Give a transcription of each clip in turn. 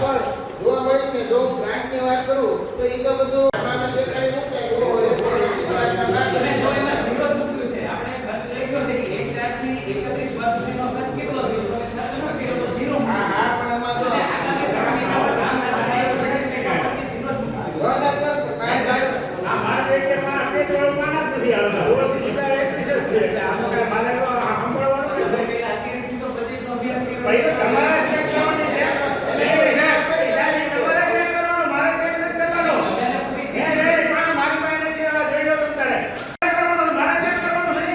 પણ જોવા મળી છે જો ગ્રાન્ટની વાત કરું તો એ તો બધું આમાં દેખાડી નથી આવ્યું હોય. તમે જો એમાં zero જ મૂક્યું છે. આપણે ખર્ચ લખ્યો છે કે એક લાખથી એકત્રીસ વર્ષ સુધીનો ખર્ચ કેટલો થયો? તો તમે ખર્ચ ન કર્યો તો zero હા મૂક્યું. હા પણ એમાં તો અને આગામી કામની આપણે કામ કરવા જઈએ તો છે કે એમાં પછી zero જ મૂક્યું. વાત કર કાંઈ ગાડી આ મારા જે મારા બે સ્વરૂપમાં જ નથી આવતા રોજ સીધા એકવીસ જ છે એટલે આ તો કાંઈ મારે તો સાંભળવાનું જ આપણે નથી. પેલા અત્યારથી તો બજેટનો અભ્યાસ કર્યો ભાઈ તો છે. તમારે ચેક કરવાની છે એટલે એ પૈસા પૈસા જે તમારે ચેક કરવાનો મારે ચેક નથી કરવાનો બધાને પૂરી એ રે પણ મારી પાસે નથી આ જોઈ લો તમે તારે ચેક કરવાનો મારે ચેક કરવાનો છે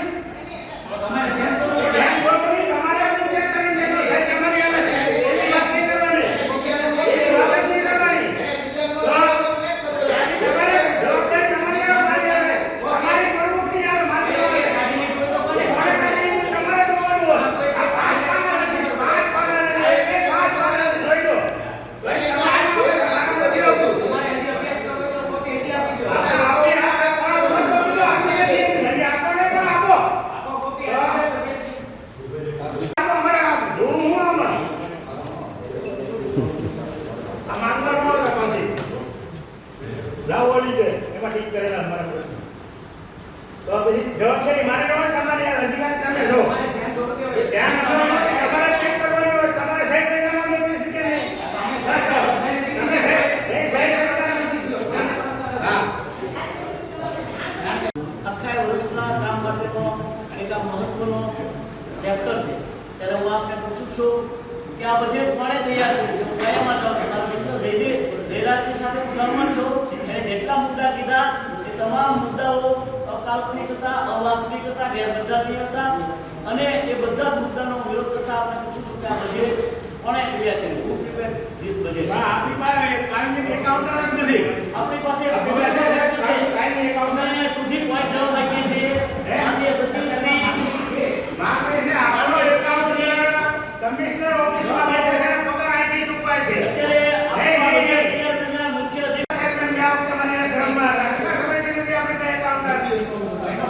તો તમારે ધ્યાન કરવું પડે. ધ્યાન ગોઠવી તમારે આપણે ચેક કરીને દેવાનો સાહેબ તમારી આવે છે એવી વાત નહીં કરવાની એવી વાત જ નહીં કરવાની તમારે જવાબદારી તમારી આવે મારી આવે તમારી પ્રવૃત્તિ આવે મારી આવે કાઢી લીધું તો કોને? તમારે કાઢી તમારે જોવાનું હોય. આ પાંચ પાના નથી, પાંચ પાના નથી, એક એક પાંચ પાના નથી, જોઈ લો. ભાઈ, તમારે કામ નથી આવતું. તમારે હજી અભ્યાસ કરવો હોય તો કોપી હજી આપી દો. આપણે આપણે આ પાંચ વખત બધું આપણે નથી, હજી આપણને પણ આપો. આપો કોપી આપો બજેટ. આપો અમારે આપો. હું હું આમાં. આ માંગવા ન આવતા પાછી. લાવો લીધે, એમાં ઠીક કરેલા અમારા પ્રશ્નો. તો પછી જવાબદારી મારે ન તમારે અધિકાર તમે જો. ધ્યાન દોરવું હોય. ધ્યાન આપવાનું, તમારે ચેક કરવાનું હોય, તમારે સાઈડ કરીને માંગે પછી કે તમે સાઈડ- એ સાઈડ કરતા હા. આખા વર્ષના કામ માટેનો એક આ મહત્વનો ચેપ્ટર છે ત્યારે હું આપને પૂછું છું કે આ બજેટ કોણે તૈયાર કર્યું છે મિત્ર જયદેવ જયરાજસિંહ સાથે હું સહમત છું જેટલા મુદ્દા કીધા એ તમામ મુદ્દાઓ અકાલ્પનિક હતા, અવાસ્તવિક હતા ગેરબંધારણીય હતા અને એ બધા મુદ્દાનો વિરોધ કરતા આપણે પૂછું છું કે આ બજેટ કોણે કર્યું હુ પ્રિપેર્ડ ધીસ બજેટ આપણી પાસે કારણ કે એકાઉન્ટ નથી. આપણી પાસે આપણી પાસે પ્રશ્ન છે કાયમી એકાઉન્ટ અમે ટુ ધી પોઈન્ટ જવાબ આપીએ છીએ માનનીય સચિવ શ્રી માંગે છે આપણો એકાઉન્ટ છે. કમિશનર ઓફિસમાં બેઠા છે, પગાર અહીંથી જ ઉપાય છે. અત્યારે આપણું બજેટ તૈયાર કરનાર મુખ્ય અધિકારી ચેરમેન જાઓ, તમારી આ ધર્મમાં. કેટલા સમયથી નથી આપણી પાસે એકાઉન્ટ આપ્યું?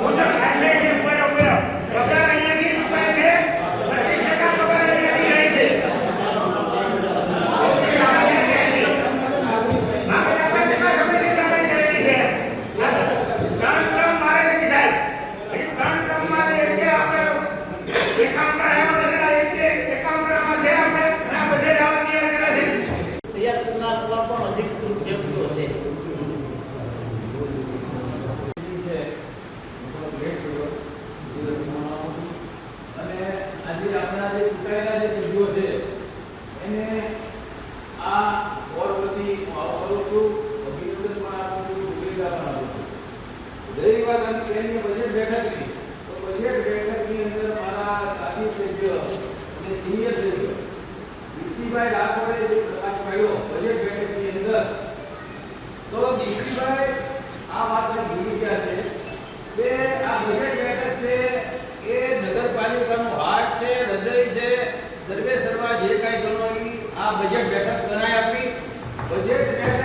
પૂછો, કાલે જ ઉપર ઉપર. પગાર અહીંયાથી જ ઉપાય છે. 25% પગાર અહીંયાથી જાય છે. માંગે આપણે કેટલા સમયથી લડાઈ કરેલી છે? આ ત્રણ ટર્મ મારે નથી સાહેબ. એ ત્રણ ટર્મ મારે એટલે આપણે એકાઉન્ટ આવ્યો નથી, આ એક એક એકાઉન્ટ આમાં છે આપણે, અને આ બધે આવા તૈયાર કર્યા છે. તૈયાર કરનાર પણ અધિકૃત વ્યક્તિઓ છે. અને આજે આપણા જે સભ્યો છે, એને આ બોર્ડ વતી છું. શુભેચ્છા પણ આપું છું. રહી વાત બેઠકની, તો બજેટ બેઠકની અંદર મારા સાથી સભ્ય અને સિનિયર સભ્ય દીપ્તિભાઈ રાઠોડે જે પ્રકાશ પાડ્યો, બજેટ તો દીકરીભાઈ આ વાતને ભૂલી છે. કે આ બજેટ બેઠક છે, એ નગરપાલિકાનો હાર્ટ છે, હૃદય છે, સર્વે સર્વા જે કાંઈ કરવાની આ બજેટ બેઠક ગણાય આપી. બજેટ બેઠકની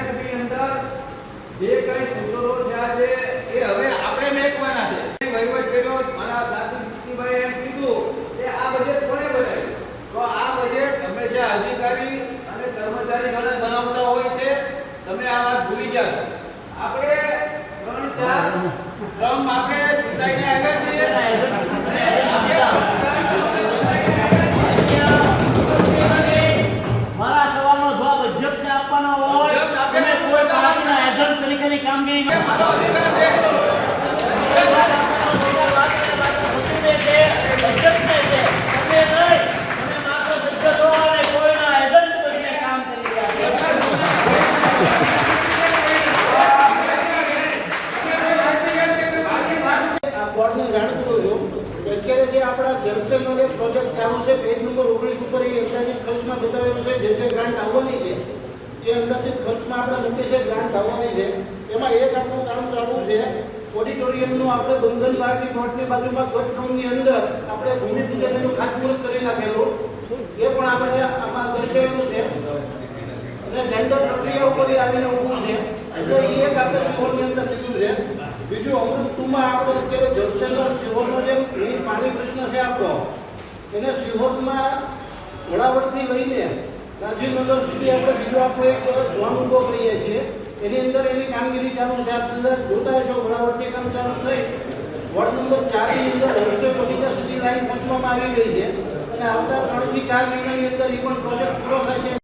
જંકશનનો જે પ્રોજેક્ટ ચાલુ છે પેજ નંબર ઓગણીસ ઉપર એ અંદાજિત બતાવેલું છે જે જે આવવાની છે એ અંદાજિત ખર્ચમાં આપણે મૂકીએ છે ગ્રાન્ટ આવવાની છે એમાં એક આપણું કામ ચાલુ છે. ઓડિટોરિયમનું આપણે બંધન પાર્ટી પ્લોટની બાજુમાં ગોઠવણની અંદર આપણે ભૂમિ પૂજનનું ખાતમુહૂર્ત કરી નાખેલું. એ પણ આપણે આમાં દર્શાવેલું છે. અને ટેન્ડર પ્રક્રિયા ઉપર આવીને ઊભું છે. તો એ એક આપણે સિહોરની અંદર લીધું છે. બીજું અમૃત ટુમાં આપણે અત્યારે જલસેલર સિહોરનો જે મેઇન પાણી પ્રશ્ન છે આપણો. એને સિહોરમાં ઘોડાવડથી લઈને રાજીવનગર સુધી આપણે બીજો આખો એક ઝોન ઊભો કરીએ છીએ એની અંદર એની કામગીરી ચાલુ છે. આપ અંદર જોતા હશો ઘોડાવડથી કામ ચાલુ થઈ. વોર્ડ નંબર ચારની અંદર હર્ષે બગીચા સુધી લાઈન પહોંચવામાં આવી ગઈ છે. અને આવતા ત્રણથી ચાર મહિનાની અંદર એ પણ પ્રોજેક્ટ પૂરો થશે.